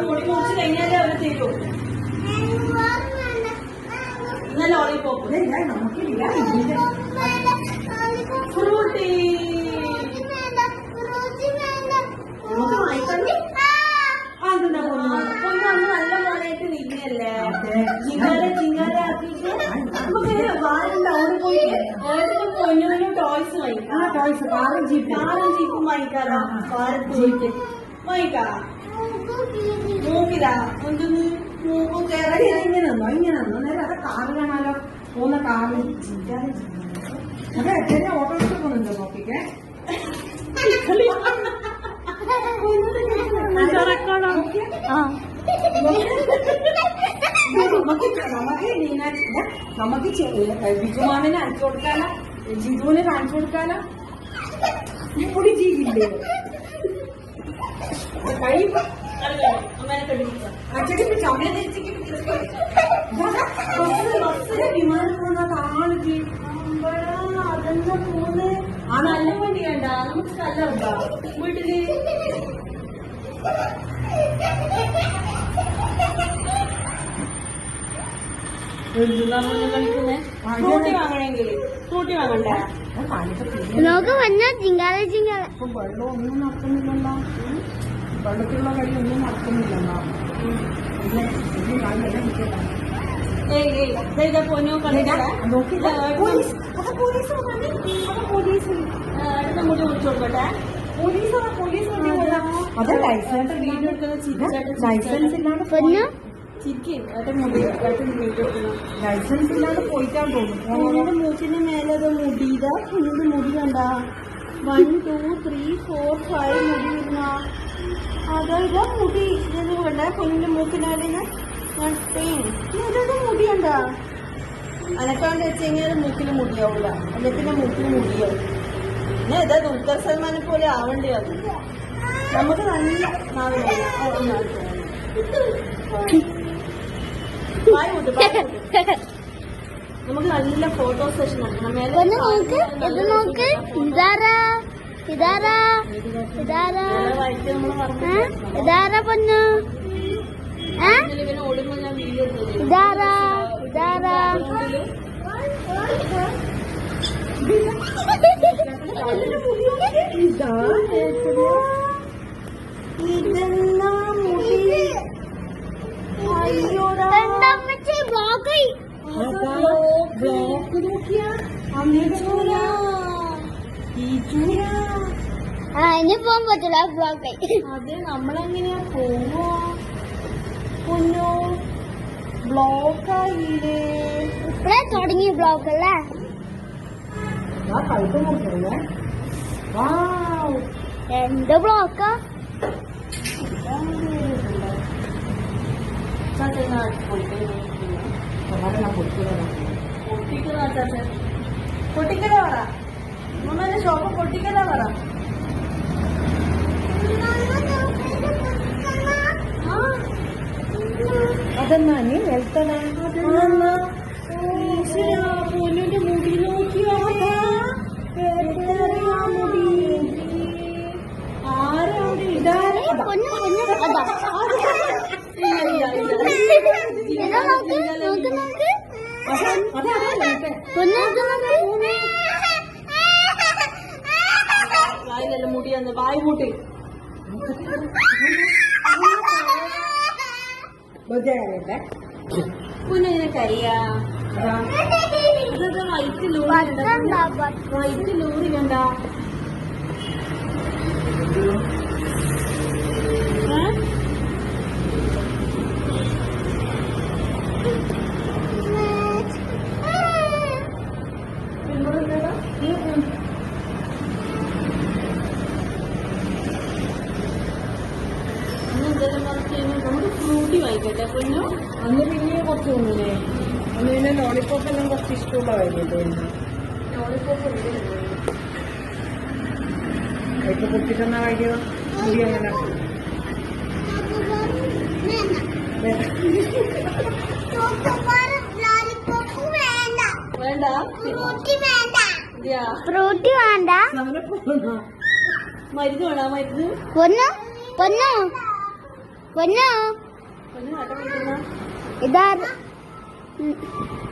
മുടി മുറിച്ച് കഴിഞ്ഞാലേ അവർ തരൂ ഇന്ന ലോളിപോപ്പ് ദേ, ഇതാ നമുക്കില്ല. നമുക്ക് വാരം ടൗണിൽ പോയി ഏതൊക്കെ പൊന്നിനും ടോയ്സ് ആ, ടോയ്സ്, കാറും ജീപ്പും. കാറും ജീപ്പും ആ, ആ. വാരത്ത് പോയിട്ട്. വാങ്ങിക്കാം. മൂക്കിലാ എന്തൊന്ന് ഇങ്ങനെ നിന്നോ, ഇങ്ങനെ നിന്നോ. നേരെ അത് കാറ് കാണാലോ. പോകുന്ന കാറ് അതെ എത്ര ഓട്ടോറിക്ഷ പോകുന്നുണ്ടോ നോക്കിക്കേ നമുക്ക് നമുക്ക് ഇതാ, നമുക്ക് ബിജുമാമിനെ അയച്ചു കൊടുക്കാനോ ജിജുവിനെ കാണിച്ചു കൊടുക്കാനോ കൂടി ചെയ്യില്ലേ? കൈ അമ്മേനെ കണ്ടിരിക്കാം അച്ചടിപ്പ് ചമയം തിരിച്ചിട്ട് വിമാനം പോകുന്ന കാണിക്ക് അതെന്താ പോന്ന് ആ നല്ല വണ്ടി വേണ്ട നമുക്ക് സ്ഥലമുണ്ടോ വീട്ടിൽ കളിക്കുന്നേ ഫ്രൂട്ടി വാങ്ങണമെങ്കിൽ ഫ്രൂട്ടി വാങ്ങണ്ടേ നമുക്ക് വന്ന ചിങ്കാല ചിങ്കാല വെള്ളമൊന്നും നടക്കുന്നില്ലല്ലോ വെള്ളത്തിലുള്ള കളി ഒന്നും നടക്കുന്നില്ലല്ലോ. പോലീസ്. അത് പോലീസ് വന്നേ. അത് പോലീസ്. അടുത്ത മുടി മുറിച്ചു പോലീസ് വന്നാ പോലീസ് വന്നേ കൊള്ളാ. അത് ലൈസൻസ് വീഡിയോ എടുക്കുന്ന ലൈസൻസ് ഇല്ലാണ്ട് ലൈസൻസ് ഇല്ലാതെ പോയിട്ടാന്ന് തോന്നുന്നു. മൂക്കിന്റെ മേലെ അത് മുടി ഇതാ കുഞ്ഞിന്റെ മുടി കണ്ടാ? One two three four five മുടി വരുന്ന അതായത് മുടി. ഇത് കണ്ട? കുഞ്ഞിന്റെ മൂക്കിനാലിന് ഇതൊക്കെ മുടി കണ്ട? അനക്കാണ്ട് വെച്ച് കഴിഞ്ഞാൽ മൂക്കിന് മുടിയാവില്ല അല്ലെങ്കിൽ മൂക്കിന് മുടിയാവും. പിന്നെ ഇതാ ദുൽഖർ സൽമാനെ പോലെ ആവണ്ടേ അത്? നമുക്ക് നല്ല നാവില്ല ബായ് മുട്ട് ബായ് മുട്ട് നമുക്ക് നല്ല ഫോട്ടോ സെഷൻ നോക്ക് ഇത് നോക്ക്. ഇതാരാ? ഇതാരാ? ഇതാരാ? ഇതാരാ പൊന്നു? ഇതാരാ? ഇതാരാ? ഇതെന്നാ അമ്മച്ചൂല ഈ ആ ഇനി പോകാൻ പറ്റില്ല ബ്ലോക്കായി അത് നമ്മളെങ്ങനെയാ പോവോ പൊന്നോ ബ്ലോക്കായില്ലേ ഇപ്പഴേ തുടങ്ങിയ ബ്ലോക്ക് അല്ലേ ആ കഴുത്ത് നോക്കിയല്ലേ വാവ് എന്ത് ബ്ലോക്കാ പ്രധാന പൊട്ടിയതാണ് പൊട്ടിക്കല പറ. മൂന്നാൽ ഷോപ്പ് പൊട്ടിക്കല പറ. അതെന്നാ നീ വെളുത്തതാ? പൊന്നിന്റെ മുടി നോക്കിയോ ആരോട് ഇടാരെ പൊന്നു പൊന്നു അതാ ഇതാ നോക്ക് നോക്ക് നോക്ക് പൊന്നു നോക്ക് വായിലല്ല മുടിയെന്ന് വായ് മുട്ടി കുഞ്ഞിനെ കരിയാ ഇതൊക്കെ വൈറ്റ് ലൂറി വൈറ്റ് ലൂറി കണ്ട നമുക്ക് ഫ്രൂട്ടി വായിക്കട്ടെ പൊന്നു അന്ന് പിന്നെ കുറച്ച് തോന്നുന്നേ അന്ന് പിന്നെ ലോളിപ്പോപ്പ് എല്ലാം കുറച്ച് ഇഷ്ടമുള്ള കഴിഞ്ഞിട്ട് ലോളിപ്പോപ്പ് ഇപ്പൊ പൊട്ടിട്ടെന്നാ കാര്യം മുടി അങ്ങനെ വേണ്ട. വേണ്ട. ഫ്രൂട്ടി വേണ്ട. മരുന്ന് വേണോ? മരുന്ന്? പൊന്നു പൊന്നു പൊന്നു? ഇതാ.